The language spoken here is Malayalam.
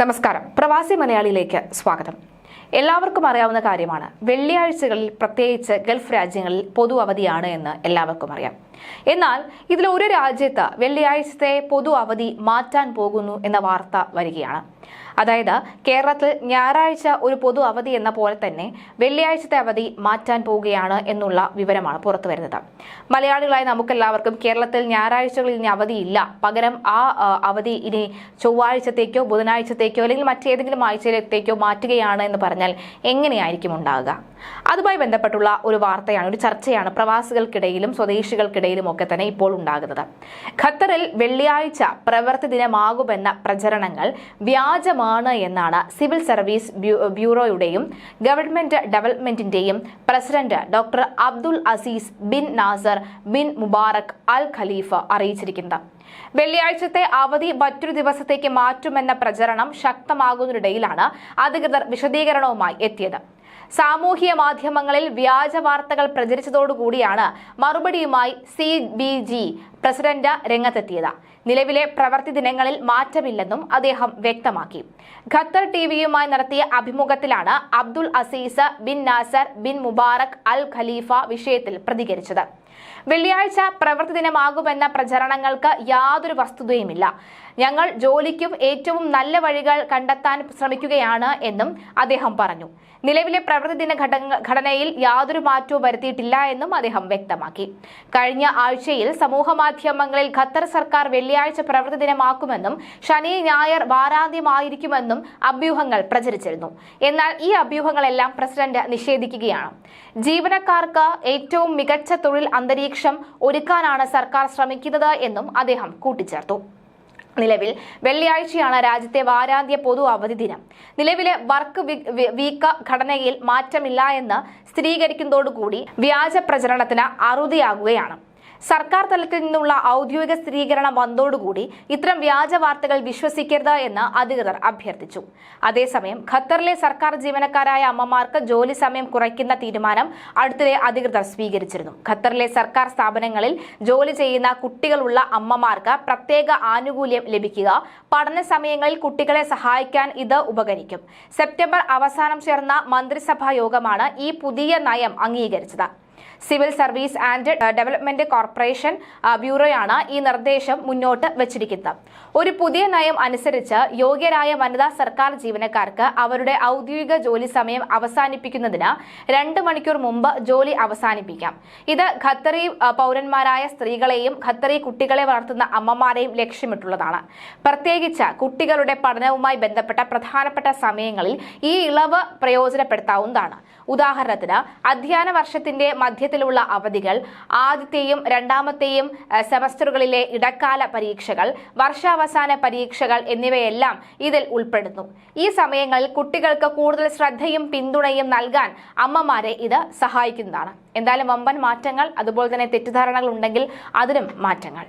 നമസ്കാരം. പ്രവാസി മലയാളിയിലേക്ക് സ്വാഗതം. എല്ലാവർക്കും അറിയാവുന്ന കാര്യമാണ്. വെള്ളിയാഴ്ചകളിൽ പ്രത്യേകിച്ച് ഗൾഫ് രാജ്യങ്ങളിൽ പൊതു അവധിയാണ് എന്ന് എല്ലാവർക്കും അറിയാം. എന്നാൽ ഇതിൽ ഒരു രാജ്യത്ത് വെള്ളിയാഴ്ചത്തെ പൊതു അവധി മാറ്റാൻ പോകുന്നു എന്ന വാർത്ത വരികയാണ്. അതായത് കേരളത്തിൽ ഞായറാഴ്ച ഒരു പൊതു അവധി എന്ന പോലെ തന്നെ വെള്ളിയാഴ്ചത്തെ അവധി മാറ്റാൻ പോവുകയാണ് എന്നുള്ള വിവരമാണ് പുറത്തു വരുന്നത്. മലയാളികളായ നമുക്കെല്ലാവർക്കും കേരളത്തിൽ ഞായറാഴ്ചകളിൽ ഇനി അവധിയില്ല. പകരം ആ അവധി ഇനി ചൊവ്വാഴ്ചത്തേക്കോ ബുധനാഴ്ചത്തേക്കോ അല്ലെങ്കിൽ മറ്റേതെങ്കിലും ആഴ്ചയിലേക്കോ മാറ്റുകയാണ് എന്ന് പറഞ്ഞാൽ എങ്ങനെയായിരിക്കും ഉണ്ടാകുക അതുമായി ബന്ധപ്പെട്ടുള്ള ഒരു വാർത്തയാണ് ഒരു ചർച്ചയാണ് പ്രവാസികൾക്കിടയിലും സ്വദേശികൾക്കിടയിലും ഒക്കെ തന്നെ ഇപ്പോൾ ഉണ്ടാകുന്നത്. ഖത്തറിൽ വെള്ളിയാഴ്ച പ്രവൃത്തി ദിനമാകുമെന്ന പ്രചരണങ്ങൾ വ്യാജമാണ് എന്നാണ് സിവിൽ സർവീസ് ബ്യൂറോയുടെയും government ഡെവലപ്മെന്റിന്റെയും president doctor Abdul Aziz bin Nasser bin Mubarak Al Khalifa അറിയിച്ചിരിക്കുന്നത്. വെള്ളിയാഴ്ചത്തെ അവധി മറ്റൊരു ദിവസത്തേക്ക് മാറ്റുമെന്ന പ്രചരണം ശക്തമാകുന്നതിനിടയിലാണ് അധികൃതർ വിശദീകരണവുമായി എത്തിയത്. സാമൂഹ്യ മാധ്യമങ്ങളിൽ വ്യാജ വാർത്തകൾ പ്രചരിച്ചതോടുകൂടിയാണ് മറുപടിയുമായി സി ബി ജി പ്രസിഡന്റ് രംഗത്തെത്തിയത്. നിലവിലെ പ്രവൃത്തി ദിനങ്ങളിൽ മാറ്റമില്ലെന്നും അദ്ദേഹം വ്യക്തമാക്കി. ഖത്തർ ടിവിയുമായി നടത്തിയ അഭിമുഖത്തിലാണ് Abdul Aziz bin Nasser bin Mubarak Al Khalifa വിഷയത്തിൽ പ്രതികരിച്ചത്. വെള്ളിയാഴ്ച പ്രവൃത്തി ദിനമാകുമെന്ന പ്രചരണങ്ങൾക്ക് യാതൊരു വസ്തുതയുമില്ല. ഞങ്ങൾ ജോലിക്കും ഏറ്റവും നല്ല വഴികൾ കണ്ടെത്താൻ ശ്രമിക്കുകയാണ് എന്നും അദ്ദേഹം പറഞ്ഞു. നിലവിലെ പ്രവൃത്തി ദിന ഘടനയിൽ യാതൊരു മാറ്റവും വരുത്തിയിട്ടില്ല എന്നും അദ്ദേഹം വ്യക്തമാക്കി. കഴിഞ്ഞ ആഴ്ചയിൽ സമൂഹ മാധ്യമങ്ങളിൽ ഖത്തർ സർക്കാർ വെള്ളിയാഴ്ച പ്രവൃത്തി ദിനമാക്കുമെന്നും ശനി ഞായർ വാരാന്ത്യമായിരിക്കുമെന്നും അഭ്യൂഹങ്ങൾ പ്രചരിച്ചിരുന്നു. എന്നാൽ ഈ അഭ്യൂഹങ്ങളെല്ലാം പ്രസിഡന്റ് നിഷേധിക്കുകയാണ്. ജീവനക്കാർക്ക് ഏറ്റവും മികച്ച തൊഴിൽ അന്തരീക്ഷം ഒരുക്കാനാണ് സർക്കാർ ശ്രമിക്കുന്നത് എന്നും അദ്ദേഹം കൂട്ടിച്ചേർത്തു. നിലവിൽ വെള്ളിയാഴ്ചയാണ് രാജ്യത്തെ വാരാന്ത്യ പൊതു അവധി ദിനം. നിലവിലെ വർക്ക് വീക്ക് ഘടനയിൽ മാറ്റമില്ല എന്ന് സ്ഥിരീകരിക്കുന്നതോടുകൂടി വ്യാജ പ്രചരണത്തിന് അറുതിയാകുകയാണ്. സർക്കാർ തലത്തിൽ നിന്നുള്ള ഔദ്യോഗിക സ്ഥിരീകരണം വന്നതോടുകൂടി ഇത്തരം വ്യാജ വാർത്തകൾ വിശ്വസിക്കരുത് എന്ന് അധികൃതർ അഭ്യർത്ഥിച്ചു. അതേസമയം ഖത്തറിലെ സർക്കാർ ജീവനക്കാരായ അമ്മമാർക്ക് ജോലി സമയം കുറയ്ക്കുന്ന തീരുമാനം അടുത്തിടെ അധികൃതർ സ്വീകരിച്ചിരുന്നു. ഖത്തറിലെ സർക്കാർ സ്ഥാപനങ്ങളിൽ ജോലി ചെയ്യുന്ന കുട്ടികളുള്ള അമ്മമാർക്ക് പ്രത്യേക ആനുകൂല്യം ലഭിക്കുക പഠന സമയങ്ങളിൽ കുട്ടികളെ സഹായിക്കാൻ ഇത് ഉപകരിക്കും. സെപ്റ്റംബർ അവസാനം ചേർന്ന മന്ത്രിസഭാ യോഗമാണ് ഈ പുതിയ നയം അംഗീകരിച്ചത്. Civil service and development corporation ബ്യൂറോയാണ് ഈ നിർദ്ദേശം മുന്നോട്ട് വച്ചിരിക്കുന്നത്. ഒരു പുതിയ നയം അനുസരിച്ച് യോഗ്യരായ വനിതാ സർക്കാർ ജീവനക്കാർക്ക് അവരുടെ ഔദ്യോഗിക ജോലി സമയം അവസാനിപ്പിക്കുന്നതിന് രണ്ട് മണിക്കൂർ മുമ്പ് ജോലി അവസാനിപ്പിക്കാം. ഇത് ഖത്തറി പൗരന്മാരായ സ്ത്രീകളെയും ഖത്തറി കുട്ടികളെ വളർത്തുന്ന അമ്മമാരെയും ലക്ഷ്യമിട്ടുള്ളതാണ്. പ്രത്യേകിച്ച് കുട്ടികളുടെ പഠനവുമായി ബന്ധപ്പെട്ട പ്രധാനപ്പെട്ട സമയങ്ങളിൽ ഈ ഇളവ് പ്രയോജനപ്പെടുത്താവുന്നതാണ്. ഉദാഹരണത്തിന് അധ്യയന വർഷത്തിന്റെ മധ്യത്തിലുള്ള അവധികൾ ആദ്യത്തെയും രണ്ടാമത്തെയും സെമസ്റ്ററുകളിലെ ഇടക്കാല പരീക്ഷകൾ വർഷാവസാന പരീക്ഷകൾ എന്നിവയെല്ലാം ഇതിൽ ഉൾപ്പെടുന്നു. ഈ സമയങ്ങളിൽ കുട്ടികൾക്ക് കൂടുതൽ ശ്രദ്ധയും പിന്തുണയും നൽകാൻ അമ്മമാരെ ഇത് സഹായിക്കുന്നതാണ്. എന്തായാലും വമ്പൻ മാറ്റങ്ങൾ അതുപോലെ തന്നെ തെറ്റിദ്ധാരണകൾ ഉണ്ടെങ്കിൽ അതിനും മാറ്റങ്ങൾ.